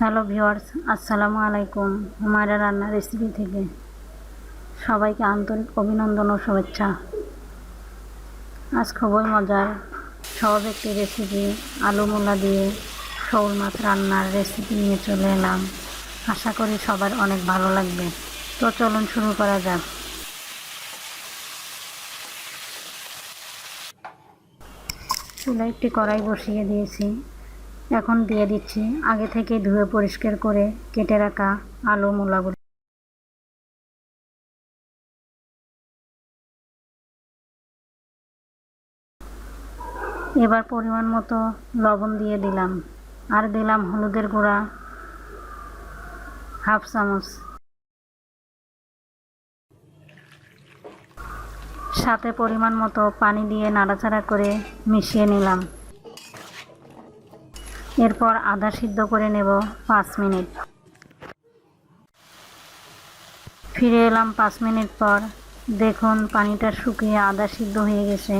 Hello viewers, আসসালামু আলাইকুম। হুমায়রা রান্নার রেসিপি থেকে সবাইকে আন্তরিক অভিনন্দন ও শুভেচ্ছা। আজ খুবই মজার, সহজ একটি রেসিপি আলু মূলা দিয়ে শোল মাছ রান্নার রেসিপি নিয়ে চলে এলাম। আশা করি সবার অনেক ভালো লাগবে। তো চলুন শুরু করা যাক। চুলায় একটি কড়াই বসিয়ে দিয়েছি। এখন দিয়ে দিচ্ছি। আগে থেকে ধুয়ে পরিষ্কার করে কেটে রাখা আলু, মূলাগুলো। এবার পরিমাণ মতো লবণ দিয়ে দিলাম। আর দিলাম হলুদের গুঁড়া হাফ চামচ। সাথে পরিমাণ মতো পানি দিয়ে নাড়াচাড়া করে মিশিয়ে নিলাম। এরপর আদা সিদ্ধ করে নেব পাঁচ মিনিট। ফিরে এলাম পাঁচ মিনিট পর। দেখুন, পানিটা শুকিয়ে আদা সিদ্ধ হয়ে গেছে।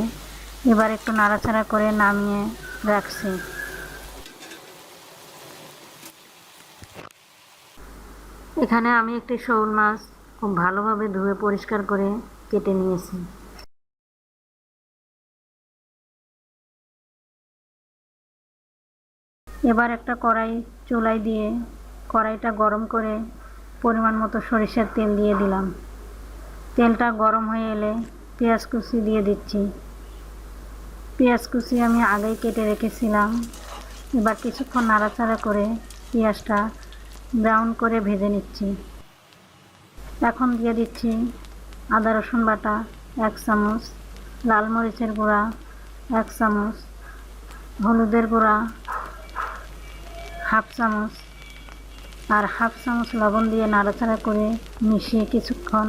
এবার একটু নাড়াচাড়া করে নামিয়ে রাখছি। এখানে আমি একটি শোল মাছ খুব ভালোভাবে ধুয়ে পরিষ্কার করে কেটে নিয়েছি। এবার একটা কড়াই চুলাই দিয়ে কড়াইটা গরম করে পরিমাণ মতো সরিষার তেল দিয়ে দিলাম। তেলটা গরম হয়ে এলে পেঁয়াজ কুচি দিয়ে দিচ্ছি। পেঁয়াজ কুচি আমি আগেই কেটে রেখেছিলাম। এবার কিছুক্ষণ নাড়াচাড়া করে পেঁয়াজটা ব্রাউন করে ভেজে নিচ্ছি। এখন দিয়ে দিচ্ছি আদা, রসুন বাটা, এক চামচ, লাল মরিচের গুঁড়া, এক চামচ, হলুদের গুঁড়া হাফ চামচ। আর হাফ চামচ লবণ দিয়ে নাড়াচাড়া করে মিশিয়ে কিছুক্ষণ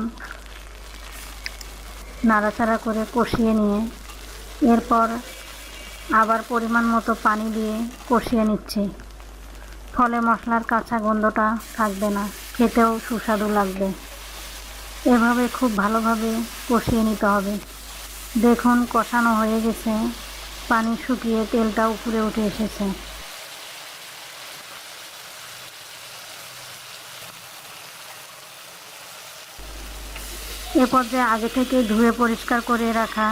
নাড়াচাড়া করে কষিয়ে নিয়ে এরপর আবার পরিমাণ মতো পানি দিয়ে কষিয়ে নিচ্ছি। ফলে মশলার কাঁচা গন্ধটা থাকবে না, খেতেও সুস্বাদু লাগবে। এভাবে খুব ভালোভাবে কষিয়ে নিতে হবে। দেখুন কষানো হয়ে গেছে, পানি শুকিয়ে তেলটা উপরে উঠে এসেছে। এ পর্যায়ে আগে থেকে ধুয়ে পরিষ্কার করে রাখা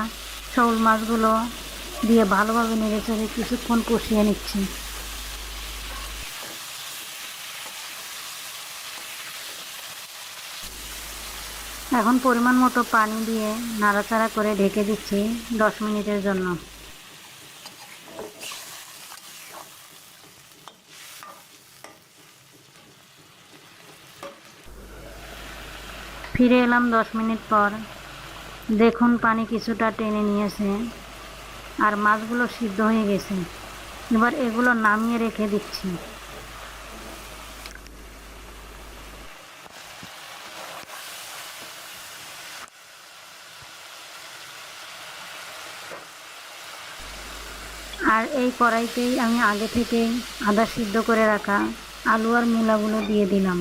শোল মাছগুলো দিয়ে ভালোভাবে নেড়ে চড়ে কিছুক্ষণ কষিয়ে নিচ্ছি। এখন পরিমাণ মতো পানি দিয়ে নাড়াচাড়া করে ঢেকে দিচ্ছি দশ মিনিটের জন্য। ফিরে এলাম দশ মিনিট পর। দেখুন পানি কিছুটা টেনে নিয়েছে আর মাছগুলো সিদ্ধ হয়ে গেছে। এবার এগুলো নামিয়ে রেখে দিচ্ছি। আর এই কড়াইতেই আমি আগে থেকেই আদা সিদ্ধ করে রাখা আলু আর মূলাগুলো দিয়ে দিলাম।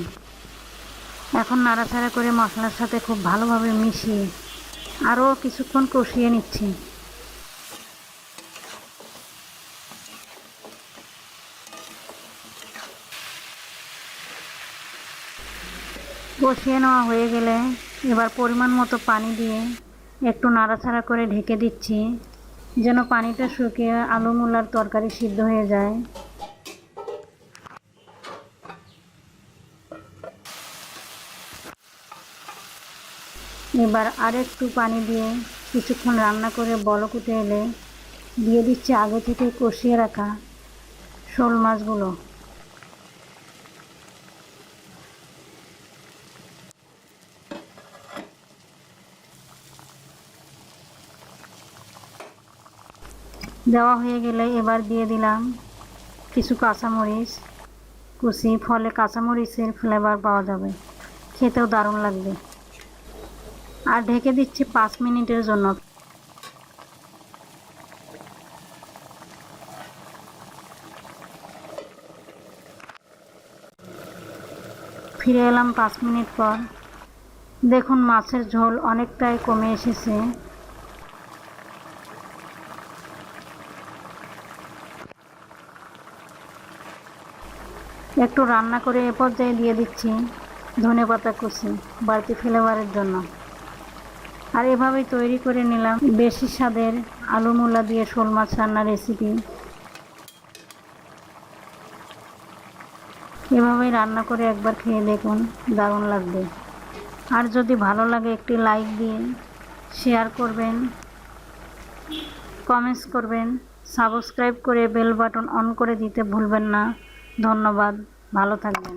এখন নাড়াচাড়া করে মশলার সাথে খুব ভালোভাবে মিশিয়ে আরও কিছুক্ষণ কষিয়ে নিচ্ছি। কষিয়ে নেওয়া হয়ে গেলে এবার পরিমাণ মতো পানি দিয়ে একটু নাড়াচাড়া করে ঢেকে দিচ্ছি, যেন পানিটা শুকিয়ে আলু মূলার তরকারি সিদ্ধ হয়ে যায়। এবার আর একটু পানি দিয়ে কিছুক্ষণ রান্না করে বলক উঠে এলে দিয়ে দিচ্ছি আগে থেকে কষিয়ে রাখা শোল মাছগুলো। দেওয়া হয়ে গেলে এবার দিয়ে দিলাম কিছু কাঁচামরিচ। কুচি ফলে কাঁচামরিচের ফ্লেভার পাওয়া যাবে। খেতেও দারুণ লাগবে। আর ঢেকে দিচ্ছি পাঁচ মিনিটের জন্য। ফিরে এলাম পাঁচ মিনিট পর। দেখুন, মাছের ঝোল অনেকটাই কমে এসেছে। একটু রান্না করে এ পর্যায়ে দিয়ে দিচ্ছি ধনে পাতা কুচি বাড়তি ফ্লেভারের জন্য। আর এভাবেই তৈরি করে নিলাম বেশি স্বাদের আলু মূলা দিয়ে শোল মাছ রান্নার রেসিপি এভাবেই রান্না করে একবার খেয়ে দেখুন, দারুণ লাগবে। আর যদি ভালো লাগে একটি লাইক দিয়ে শেয়ার করবেন কমেন্টস করবেন সাবস্ক্রাইব করে বেল বাটন অন করে দিতে ভুলবেন না। ধন্যবাদ, ভালো থাকবেন।